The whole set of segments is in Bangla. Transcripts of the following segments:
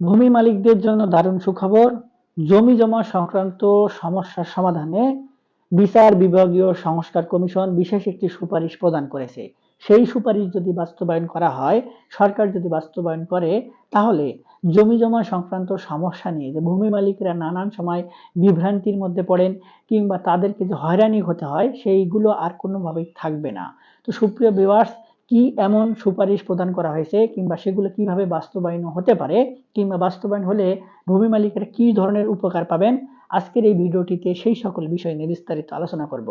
ভূমি মালিকদের জন্য দারুণ সুখবর, জমি জমা সংক্রান্ত সমস্যার সমাধানে বিচার বিভাগীয় সংস্কার কমিশন বিশেষ একটি সুপারিশ প্রদান করেছে। সেই সুপারিশ যদি বাস্তবায়ন করা হয়, সরকার যদি বাস্তবায়ন করে, তাহলে জমি জমা সংক্রান্ত সমস্যা নিয়ে যে ভূমি মালিকরা নানান সময় বিভ্রান্তির মধ্যে পড়েন কিংবা তাদেরকে যে হয়রানি হতে হয়, সেইগুলো আর কোনোভাবেই থাকবে না। তো সুপ্রিয় বিভার্স কি এমন সুপারিশ প্রদান করা হয়েছে কিংবা সেগুলো কীভাবে বাস্তবায়ন হতে পারে কিংবা বাস্তবায়ন হলে ভূমি মালিকেরা কি ধরনের উপকার পাবেন? আজকের এই ভিডিওটিতে সেই সকল বিষয় নিয়ে বিস্তারিত আলোচনা করব।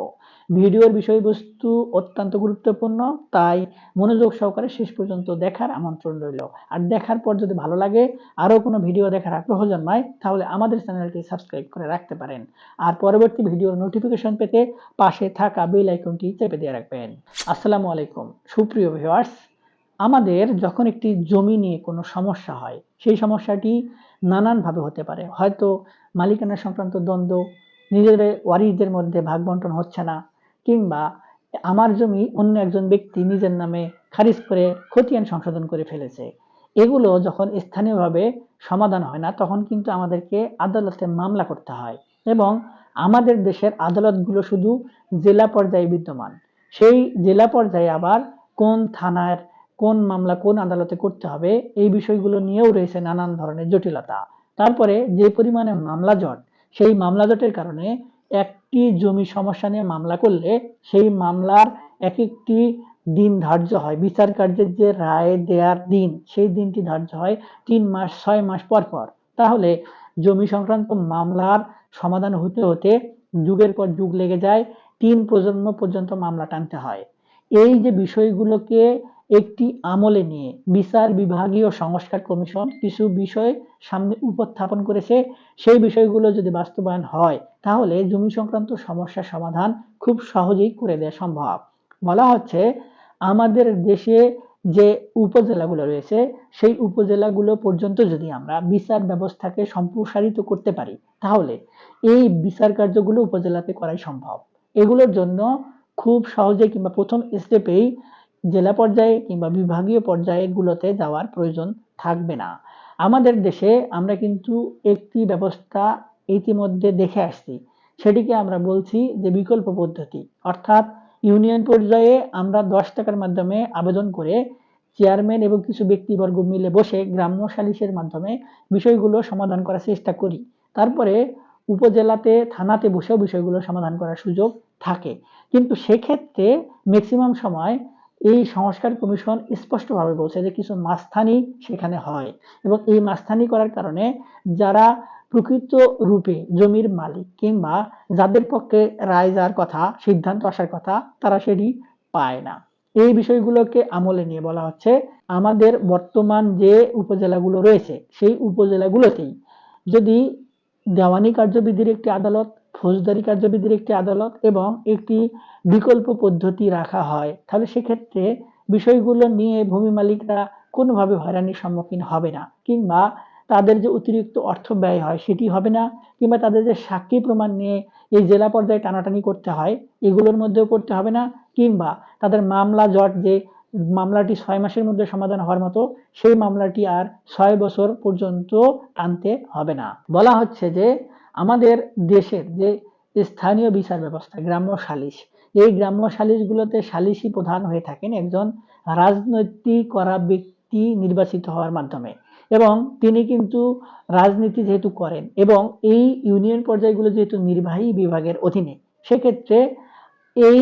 ভিডিওর বিষয়বস্তু অত্যন্ত গুরুত্বপূর্ণ, তাই মনোযোগ সহকারে শেষ পর্যন্ত দেখার আমন্ত্রণ রইল। আর দেখার পর যদি ভালো লাগে, আরও কোনো ভিডিও দেখার আগ্রহ জন্মায়, তাহলে আমাদের চ্যানেলটি সাবস্ক্রাইব করে রাখতে পারেন। আর পরবর্তী ভিডিওর নোটিফিকেশন পেতে পাশে থাকা বেল আইকনটি চেপে দিয়ে রাখবেন। আসসালামু আলাইকুম, সুপ্রিয় ভিউয়ার্স আমাদের যখন একটি জমি নিয়ে কোনো সমস্যা হয়, সেই সমস্যাটি নানানভাবে হতে পারে। হয়তো মালিকানা সংক্রান্ত দ্বন্দ্ব, নিজেদের ওয়ারিসদের মধ্যে ভাগ বন্টন হচ্ছে না, কিংবা আমার জমি অন্য একজন ব্যক্তি নিজের নামে খারিজ করে খতিয়ান সংশোধন করে ফেলেছে। এগুলো যখন স্থানীয়ভাবে সমাধান হয় না, তখন কিন্তু আমাদেরকে আদালতে মামলা করতে হয় এবং আমাদের দেশের আদালতগুলো শুধু জেলা পর্যায়ে বিদ্যমান। সেই জেলা পর্যায়ে আবার কোন থানার কোন মামলা কোন আদালতে করতে হবে, এই বিষয়গুলো নিয়েও রয়েছে নানান ধরনের জটিলতা। তারপরে যে পরিমাণে মামলা জট, সেই মামলা জটের কারণে একটি জমি সমস্যা নিয়ে মামলা করলে সেই মামলার এক একটি দিন ধার্য হয়। বিচার কার্যের যে রায় দেওয়ার দিন, সেই দিনটি ধার্য হয় তিন মাস, ছয় মাস পর পর। তাহলে জমি সংক্রান্ত মামলার সমাধান হতে হতে যুগের পর যুগ লেগে যায়, তিন প্রজন্ম পর্যন্ত মামলা টানতে হয়। এই যে বিষয়গুলোকে একটি আমলে নিয়ে বিচার বিভাগীয় সংস্কার কমিশন কিছু বিষয় সামনে উপস্থাপন করেছে। সেই বিষয়গুলো যদি বাস্তবায়ন হয়, তাহলে জমি সংক্রান্ত সমস্যার সমাধান খুব সহজেই করে দেওয়া সম্ভব। বলা হচ্ছে, আমাদের দেশে যে উপজেলাগুলো রয়েছে, সেই উপজেলাগুলো পর্যন্ত যদি আমরা বিচার ব্যবস্থাকে সম্প্রসারিত করতে পারি, তাহলে এই বিচার কার্যগুলো উপজেলাতে করাই সম্ভব। এগুলোর জন্য খুব সহজে কিংবা প্রথম স্টেপেই জেলা পর্যায়ে কিংবা বিভাগীয় পর্যায়ে গুলোতে যাওয়ার প্রয়োজন থাকবে না। আমাদের দেশে আমরা কিন্তু একটি ব্যবস্থা ইতিমধ্যে দেখে আসছি। সেটিকে আমরা বলছি যে বিকল্প পদ্ধতি। অর্থাৎ ইউনিয়ন পর্যায়ে আমরা দশ টাকার মাধ্যমে আবেদন করে চেয়ারম্যান এবং কিছু ব্যক্তিবর্গ মিলে বসে গ্রাম্য সালিশের মাধ্যমে বিষয়গুলো সমাধান করার চেষ্টা করি। তারপরে উপজেলাতে, থানাতে বসেও বিষয়গুলো সমাধান করার সুযোগ থাকে। কিন্তু সেক্ষেত্রে ম্যাক্সিমাম সময় এই সংস্কার কমিশন স্পষ্টভাবে বলছে যে কিছু মাস্থানি সেখানে হয় এবং এই মাস্থানি করার কারণে যারা প্রকৃত রূপে জমির মালিক কিংবা যাদের পক্ষে রায় যাওয়ার কথা, সিদ্ধান্ত আসার কথা, তারা সেটি পায় না। এই বিষয়গুলোকে আমলে নিয়ে বলা হচ্ছে, আমাদের বর্তমান যে উপজেলাগুলো রয়েছে, সেই উপজেলাগুলোতেই যদি দেওয়ানি কার্যবিধির একটি আদালত ফৌজদারি কার্যবিধির একটি আদালত এবং একটি বিকল্প পদ্ধতি রাখা হয়। তাহলে সেক্ষেত্রে বিষয়গুলো নিয়ে ভূমি মালিকরা কোনোভাবে হয়রানির সম্মুখীন হবে না কিংবা তাদের যে অতিরিক্ত অর্থ ব্যয় হয় সেটি হবে না কিংবা তাদের যে সাক্ষী প্রমাণ নিয়ে এই জেলা পর্যায়ে টানাটানি করতে হয়, এগুলোর মধ্যেও করতে হবে না কিংবা তাদের মামলা জট যে মামলাটি ছয় মাসের মধ্যে সমাধান হওয়ার মতো, সেই মামলাটি আর ছয় বছর পর্যন্ত টানতে হবে না। বলা হচ্ছে যে, আমাদের দেশের যে স্থানীয় বিচার ব্যবস্থা, গ্রাম্য সালিশ, এই গ্রাম্য সালিশগুলোতে সালিশি প্রধান হয়ে থাকেন একজন রাজনৈতিক করা ব্যক্তি নির্বাচিত হওয়ার মাধ্যমে। এবং তিনি কিন্তু রাজনীতি যেহেতু করেন, এবং এই ইউনিয়ন পর্যায়গুলো যেহেতু নির্বাহী বিভাগের অধীনে, সেক্ষেত্রে এই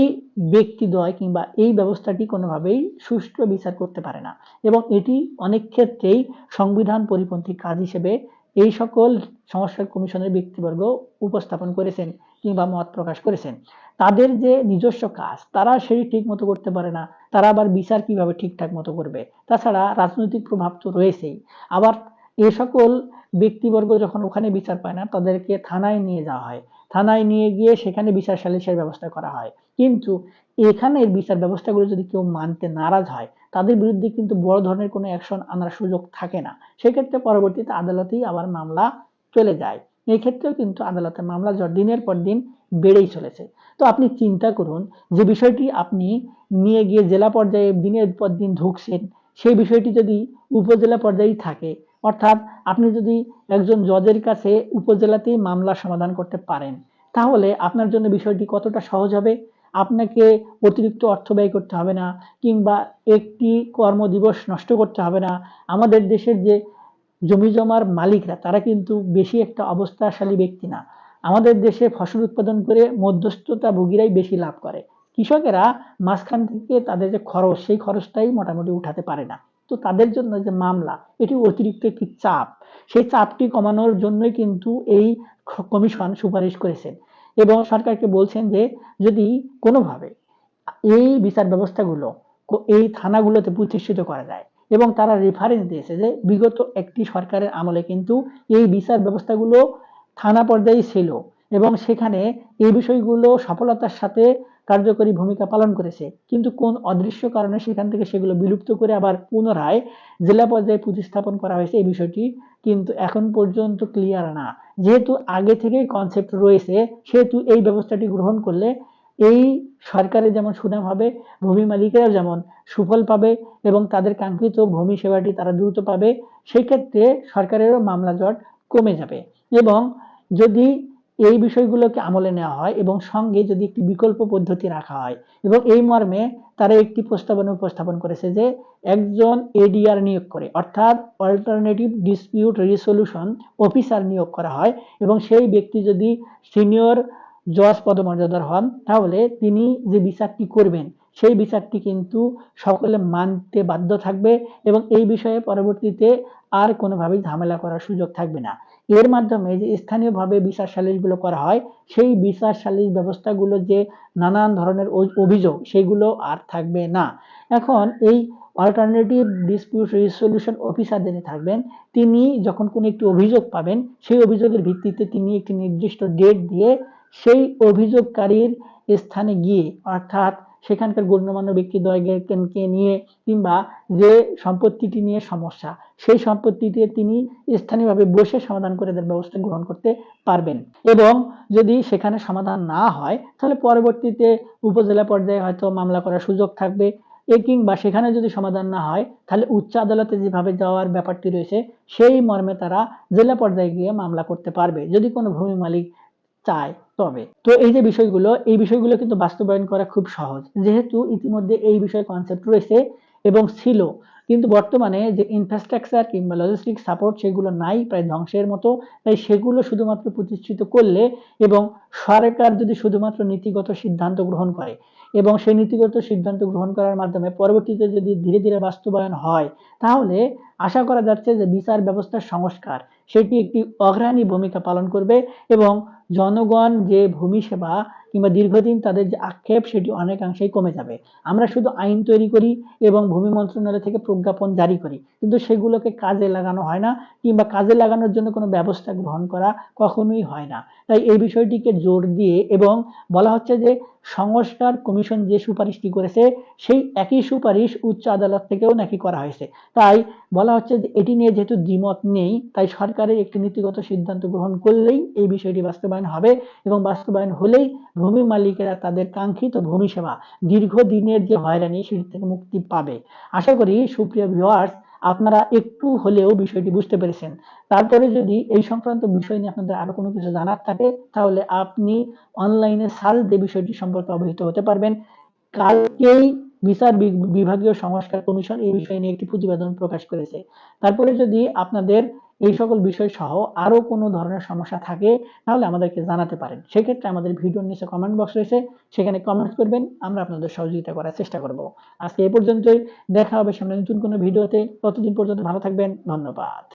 ব্যক্তিদ্বয় কিংবা এই ব্যবস্থাটি কোনোভাবেই সুষ্ঠু বিচার করতে পারে না। এবং এটি অনেক ক্ষেত্রেই সংবিধান পরিপন্থী কাজ হিসেবে এই সকল সংস্কার কমিশনের ব্যক্তিবর্গ উপস্থাপন করেছেন কিংবা মত প্রকাশ করেছেন। তাদের যে নিজস্ব কাজ, তারা সেই ঠিক মতো করতে পারে না, তারা আবার বিচার কীভাবে ঠিকঠাক মতো করবে? তাছাড়া রাজনৈতিক প্রভাব তো রয়েছেই। আবার এ সকল ব্যক্তিবর্গ যখন ওখানে বিচার পায় না, তাদেরকে থানায় নিয়ে যাওয়া হয়। থানায় নিয়ে গিয়ে সেখানে বিচার সালিশের ব্যবস্থা করা হয়। কিন্তু এখানে বিচার ব্যবস্থাগুলো যদি কেউ মানতে নারাজ হয়, তাদের বিরুদ্ধে কিন্তু বড় ধরনের কোনো অ্যাকশন আনার সুযোগ থাকে না। সেক্ষেত্রে পরবর্তীতে আদালতেই আবার মামলা চলে যায়। এই কিন্তু আদালতে মামলা দিনের পর দিন বেড়েই চলেছে। তো আপনি চিন্তা করুন যে বিষয়টি আপনি নিয়ে গিয়ে জেলা পর্যায়ে দিনের পর দিন ঢুকছেন, সেই বিষয়টি যদি উপজেলা পর্যায়েই থাকে, অর্থাৎ আপনি যদি একজন জজের কাছে উপজেলাতেই মামলা সমাধান করতে পারেন, তাহলে আপনার জন্য বিষয়টি কতটা সহজ হবে? আপনাকে অতিরিক্ত অর্থ ব্যয় করতে হবে না কিংবা একটি কর্মদিবস নষ্ট করতে হবে না। আমাদের দেশের যে জমি জমার মালিকরা, তারা কিন্তু বেশি একটা অবস্থাশালী ব্যক্তি না। আমাদের দেশে ফসল উৎপাদন করে মধ্যস্থতা ভোগীরাই বেশি লাভ করে। কৃষকেরা মাঝখান থেকে তাদের যে খরচ, সেই খরচটাই মোটামুটি উঠাতে পারে না। তো তাদের জন্য যে মামলা, এটি অতিরিক্ত একটি চাপ। সেই চাপটি কমানোর জন্যই কিন্তু এই কমিশন সুপারিশ করেছেন এবং সরকারকে বলছেন যে যদি কোনোভাবে এই বিচার ব্যবস্থাগুলো এই থানাগুলোতে প্রতিষ্ঠিত করা যায় এবং তারা রেফারেন্স দিয়েছে যে বিগত একটি সরকারের আমলে কিন্তু এই বিচার ব্যবস্থাগুলো থানা পর্যায়ে ছিল এবং সেখানে এই বিষয়গুলো সফলতার সাথে কার্যকরী ভূমিকা পালন করেছে। কিন্তু কোন অদৃশ্য কারণে সেখান থেকে সেগুলো বিলুপ্ত করে আবার পুনরায় জেলা পর্যায়ে প্রতিস্থাপন করা হয়েছে এই বিষয়টি কিন্তু এখন পর্যন্ত ক্লিয়ার না। যেহেতু আগে থেকেই কনসেপ্ট রয়েছে, সেহেতু এই ব্যবস্থাটি গ্রহণ করলে এই সরকারের যেমন সুনাম হবে, ভূমি মালিকেরাও যেমন সুফল পাবে এবং তাদের কাঙ্ক্ষিত ভূমি সেবাটি তারা দ্রুত পাবে সেই ক্ষেত্রে সরকারেরও মামলা জট কমে যাবে। এবং যদি এই বিষয়গুলোকে আমলে নেওয়া হয় এবং সঙ্গে যদি একটি বিকল্প পদ্ধতি রাখা হয় এবং এই মর্মে তারা একটি প্রস্তাবনা উপস্থাপন করেছে যে একজন এডিআর নিয়োগ করে, অর্থাৎ অল্টারনেটিভ ডিসপিউট রিসলিউশন অফিসার নিয়োগ করা হয় এবং সেই ব্যক্তি যদি সিনিয়র জজ পদমর্যাদার হন, তাহলে তিনি যে বিচারটি করবেন, সেই বিচারটি কিন্তু সকলে মানতে বাধ্য থাকবে এবং এই বিষয়ে পরবর্তীতে আর কোনোভাবেই ঝামেলা করার সুযোগ থাকবে না। এর মাধ্যমে যে স্থানীয়ভাবে বিচার সালিশগুলো করা হয়, সেই বিচার সালিশ ব্যবস্থাগুলো যে নানান ধরনের অভিযোগ, সেগুলো আর থাকবে না। এখন এই অল্টারনেটিভ ডিসপিউট রিসলিউশন অফিসার যিনি থাকবেন, তিনি যখন কোনো একটি অভিযোগ পাবেন, সেই অভিযোগের ভিত্তিতে তিনি একটি নির্দিষ্ট ডেট দিয়ে সেই অভিযোগকারীর স্থানে গিয়ে, অর্থাৎ সেখানকার গণ্যমান্য ব্যক্তি দ্বয়কে নিয়ে কিংবা যে সম্পত্তিটি নিয়ে সমস্যা, সেই সম্পত্তিটি তিনি স্থানীয়ভাবে বসে সমাধান করে দেওয়ার ব্যবস্থা গ্রহণ করতে পারবেন। এবং যদি সেখানে সমাধান না হয়, তাহলে পরবর্তীতে উপজেলা পর্যায়ে হয়তো মামলা করার সুযোগ থাকবে। এ কিংবা সেখানে যদি সমাধান না হয়, তাহলে উচ্চ আদালতে যেভাবে যাওয়ার ব্যাপারটি রয়েছে, সেই মর্মে তারা জেলা পর্যায়ে গিয়ে মামলা করতে পারবে। যদি কোনো ভূমি মালিক চায় তবে। তো এই যে বিষয়গুলো, এই বিষয়গুলো কিন্তু বাস্তবায়ন করা খুব সহজ। যেহেতু ইতিমধ্যে এই বিষয়ে কনসেপ্ট রয়েছে এবং ছিল, কিন্তু বর্তমানে যে ইনফ্রাস্ট্রাকচার কিংবা লজিস্টিক সাপোর্ট সেগুলো নাই, প্রায় ধ্বংসের মতো, তাই সেগুলো শুধুমাত্র প্রতিষ্ঠিত করলে এবং সরকার যদি শুধুমাত্র নীতিগত সিদ্ধান্ত গ্রহণ করে এবং সেই নীতিগত সিদ্ধান্ত গ্রহণ করার মাধ্যমে পরবর্তীতে যদি ধীরে ধীরে বাস্তবায়ন হয়, তাহলে আশা করা যাচ্ছে যে বিচার ব্যবস্থার সংস্কার সেটি একটি অগ্রণী ভূমিকা পালন করবে এবং জনগণ যে ভূমি সেবা কিংবা দীর্ঘদিন তাদের যে আক্ষেপ সেটি অনেকাংশেই কমে যাবে। আমরা শুধু আইন তৈরি করি এবং ভূমি মন্ত্রণালয় থেকে প্রজ্ঞাপন জারি করি, কিন্তু সেগুলোকে কাজে লাগানো হয় না কিংবা কাজে লাগানোর জন্য কোনো ব্যবস্থা গ্রহণ করা কখনোই হয় না। তাই এই বিষয়টিকে জোর দিয়ে এবং বলা হচ্ছে যে সংস্কার কমিশন যে সুপারিশটি করেছে, সেই একই সুপারিশ উচ্চ আদালত থেকেও নাকি করা হয়েছে। তাই বলা হচ্ছে যে এটি নিয়ে যেহেতু দ্বিমত নেই, তাই সরকারের একটি নীতিগত সিদ্ধান্ত গ্রহণ করলেই এই বিষয়টি বাস্তবায়ন হবে এবং বাস্তবায়ন হলেই ভূমি মালিকেরা তাদের কাঙ্ক্ষিত ভূমি সেবা দীর্ঘদিনের যে হয়রানি সেটি থেকে মুক্তি পাবে। আশা করি সুপ্রিয় ভিওয়ার্স আপনারা একটু হলেও বিষয়টি বুঝতে পেরেছেন। তারপরে যদি এই সংক্রান্ত বিষয় নিয়ে আপনাদের আরও কোনো কিছু জানার থাকে, তাহলে আপনি অনলাইনে সার্চ দিয়ে বিষয়টি সম্পর্কে অবহিত হতে পারবেন। কালকেই বিচার বিভাগীয় সংস্কার কমিশন এই বিষয় নিয়ে একটি প্রতিবেদন প্রকাশ করেছে। তারপরে যদি আপনাদের এই সকল বিষয় সহ আরও কোনো ধরনের সমস্যা থাকে, তাহলে আমাদেরকে জানাতে পারেন। সেক্ষেত্রে আমাদের ভিডিওর নিচে কমেন্ট বক্স রয়েছে, সেখানে কমেন্ট করবেন, আমরা আপনাদের সহযোগিতা করার চেষ্টা করব। আজকে এ পর্যন্তই, দেখা হবে সামনে নতুন কোনো ভিডিওতে, ততদিন পর্যন্ত ভালো থাকবেন, ধন্যবাদ।